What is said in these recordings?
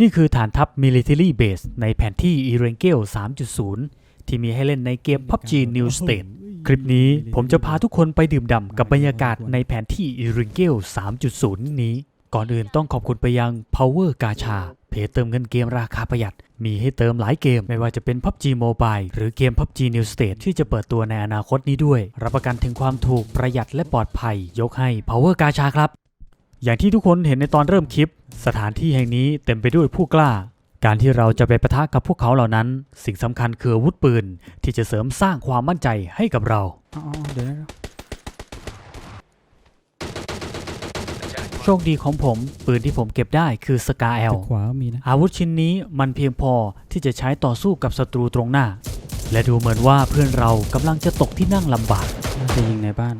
นี่คือฐานทัพ Military Base ในแผนที่ e r a n g e l 3.0 ที่มีให้เล่นในเกม PUBG New State คลิปนี้ผมจะพาทุกคนไปดื่มด่ำกับบรรยากาศในแผนที่ e r a n g e l 3.0 นี้ ก่อนอื่นต้องขอบคุณไปยัง Power Gacha เพจเติมเงินเกมราคาประหยัด มีให้เติมหลายเกม ไม่ว่าจะเป็น PUBG Mobile หรือเกม PUBG New State ที่จะเปิดตัวในอนาคตนี้ด้วย รับประกันถึงความถูกประหยัดและปลอดภัย ยกให้ Power Gacha ครับ อย่างที่ทุกคนเห็นในตอนเริ่มคลิป สถานที่แห่งนี้เต็มไปด้วยผู้กล้า การที่เราจะไปปะทะกับพวกเขาเหล่านั้น สิ่งสำคัญคืออาวุธปืน ที่จะเสริมสร้างความมั่นใจให้กับเราอ๋อเดี๋ยวนะโชคดีของผม ปืนที่ผมเก็บได้คือสกาแอลแต่ขวาก็มีนะอาวุธชิ้นนี้มันเพียงพอที่จะใช้ต่อสู้กับศัตรูตรงหน้า และดูเหมือนว่าเพื่อนเรากำลังจะตกที่นั่งลำบากน่าจะยิงในบ้าน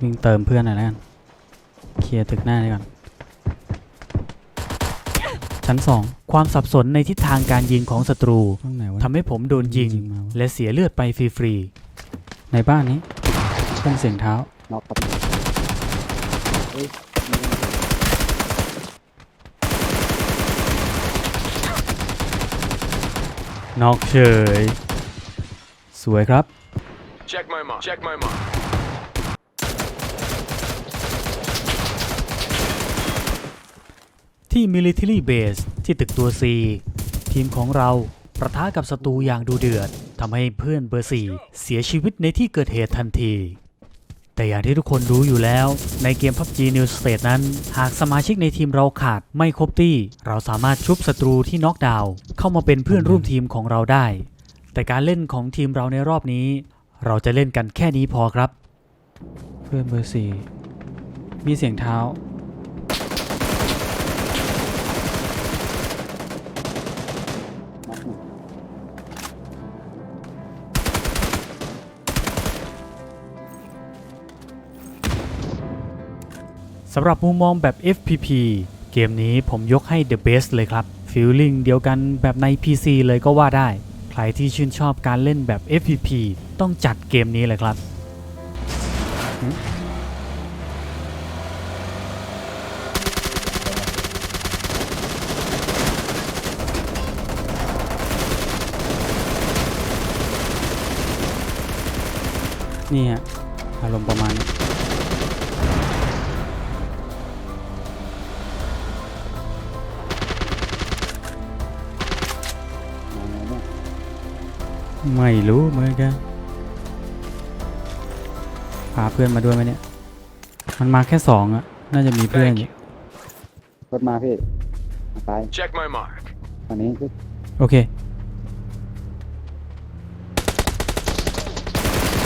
วิ่งเติมเพื่อนหน่อยแล้วกัน เคลียร์ตึกหน้านี่ก่อน ชั้นสองความสับสนในทิศทางการยิงของศัตรูห้องไหนวะทำให้ผมโดนยิงมาวะและเสียเลือดไปฟรีในบ้านนี้เครื่องเสียงเท้าน็อกครับเฮ้ยๆนอกเฉย สวยครับ Check my mark. Check my mark. ที่ Military Base ที่ตึกตัว C ทีมของเราประทะกับศัตรูอย่างดูเดือดทำให้เพื่อนเบอร์ 4 เสียชีวิตในที่เกิดเหตุทันที แต่อย่างที่ทุกคนรู้อยู่แล้ว ในเกม PUBG New State นั้น หากสมาชิกในทีมเราขาดไม่ครบตี้ เราสามารถชุบศัตรูที่น็อกดาวน์เข้ามาเป็นเพื่อนร่วมทีมของเราได้ แต่การเล่นของทีมเราในรอบนี้ เราจะเล่นกันแค่นี้พอครับ เพื่อนเบอร์สี่มีเสียงเท้า สำหรับมุมมองแบบ FPP เกมนี้ผมยกให้ The Best เลยครับฟีลลิ่งเดียวกันแบบใน PC เลยก็ว่าได้ ใครที่ชื่นชอบการเล่นแบบ FPP ต้องจัดเกมนี้เลยครับ นี่ฮะอารมณ์ประมาณนี้ ไม่รู้เหมือนกันพาเพื่อนมาด้วยไหมเนี่ย มันมาแค่สองอะน่าจะมีเพื่อน Thank อยู่ you. รถมาพี่มาตาย Check my mark. ตอนนี้พี่โอเค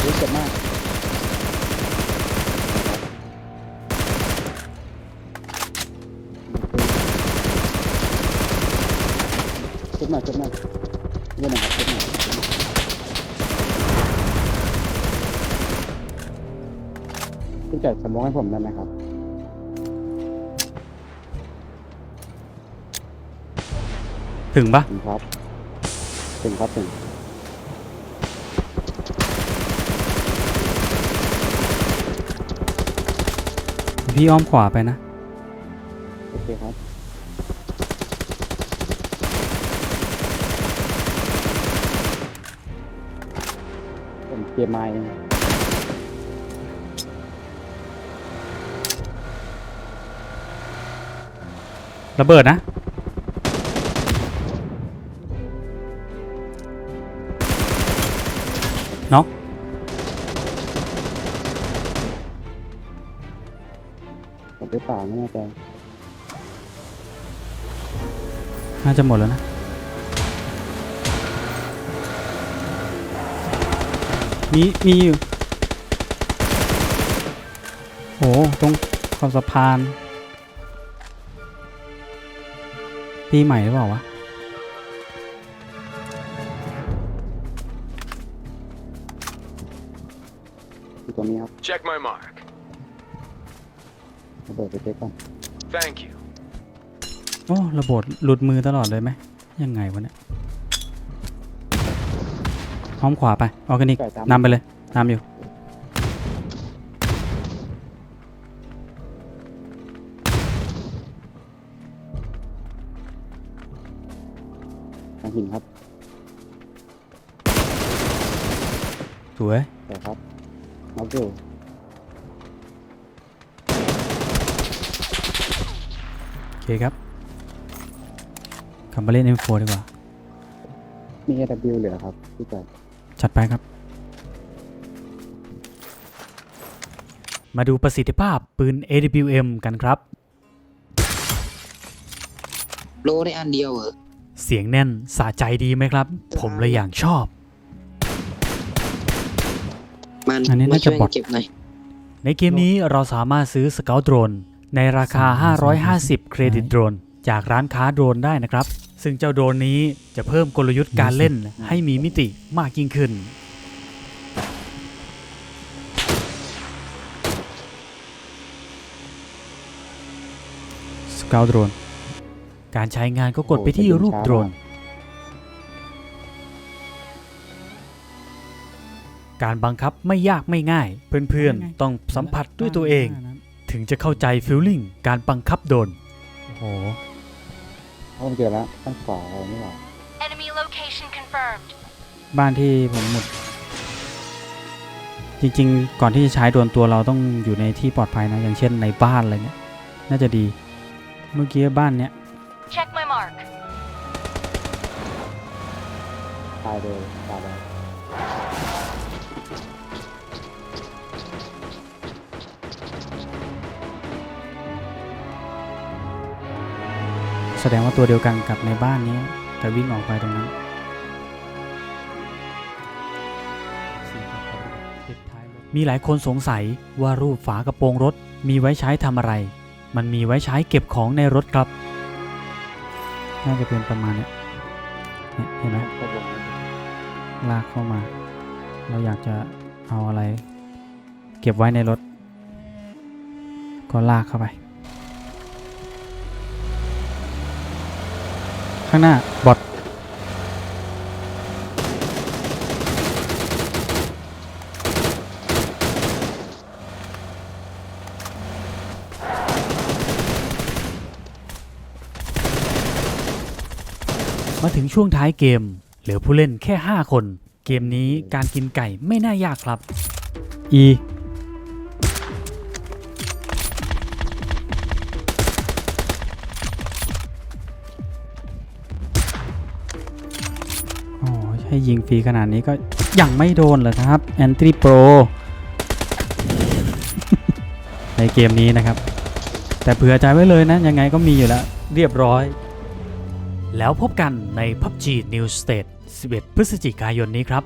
รู้เจ็บมากเจ็บมากเจ็บมากเยี่ยมนะครับเจ็บมาก พี่จ่ายสมองให้ผมได้ไหมครับ ถึงปะถึงครับ ถึงครับถึงพี่อ้อมขวาไปนะ โอเคครับ ผมเกียร์ไม้ ระเบิดนะน็อกผมไปเปล่าไม่แน่ใจน่าจะหมดแล้วนะ มี มีอยู่ โห ตรงขอบสะพาน ปีใหม่หรือเปล่าวะ อยู่ตรงนี้ครับ Check my mark. ระเบิดไปเช็คก่อน Thank you. โอ้ระบบหลุดมือตลอดเลยไหม ยังไงวะเนี่ยห้อมขวาไป ออร์แกนิกไก่ตาม นำไปเลยนำอยู่ หินครับสวยแต่ครับน็อกอยู่โอเคครับกลับมาเล่น M4 ดีกว่า มี AW เหลือครับพี่จอยจัดไปครับ มาดูประสิทธิภาพปืน AWM กันครับ โลได้อันเดียวเหรอ เสียงแน่นสะใจดีไหมครับ ผมเลยอย่างชอบ มันอันนี้มาน่าจะช่วยบอท เก็บหน่อยในเกมนี้เราสามารถซื้อสเกลโดรนในราคา 550 เครดิตโดรนจากร้านค้าโดรนได้นะครับ ซึ่งเจ้าโดรนนี้จะเพิ่มกลยุทธ์การเล่นให้มีมิติมากยิ่งขึ้น สเกลโดรน การใช้งานก็กดไปที่รูปโดรน การบังคับไม่ยากไม่ง่าย เพื่อนๆ ต้องสัมผัสด้วยตัวเอง ถึงจะเข้าใจฟิลลิ่งการบังคับโดรนโอ้โหเพราะผมเจอแล้วตั้งขวาเราไม่หรอ Enemy location confirmed. บ้านที่ผมหมุด จริงๆ ก่อนที่จะใช้โดรนตัวเราต้องอยู่ในที่ปลอดภัยนะ อย่างเช่นในบ้านอะไรเงี้ย น่าจะดี เมื่อกี้บ้านเนี้ย Check my mark. ตายเลยตายเลยแสดงว่าตัวเดียวกันกับในบ้านนี้ แต่วิ่งออกไปตรงนั้นมีหลายคนสงสัยว่ารูปฝากระโปรงรถมีไว้ใช้ทำอะไร มันมีไว้ใช้เก็บของในรถครับ น่าจะเป็นประมาณเนี้ยเนี่ยเห็นไหมก็บอลากเข้ามา เราอยากจะเอาอะไร เก็บไว้ในรถ ก็ลากเข้าไป ข้างหน้าบอท มาถึงช่วงท้ายเกม เหลือผู้เล่นแค่ 5 คน เกมนี้การกินไก่ไม่น่ายากครับ E โอ้ยให้ยิงฟรีขนาดนี้ก็ยังไม่โดนเหรอครับแอนตี้โปรในเกมนี้นะครับ แต่เผื่อใจไว้เลยนะ ยังไงก็มีอยู่แล้ว เรียบร้อย แล้วพบกันใน PUBG New State 11 พฤศจิกายนนี้ครับ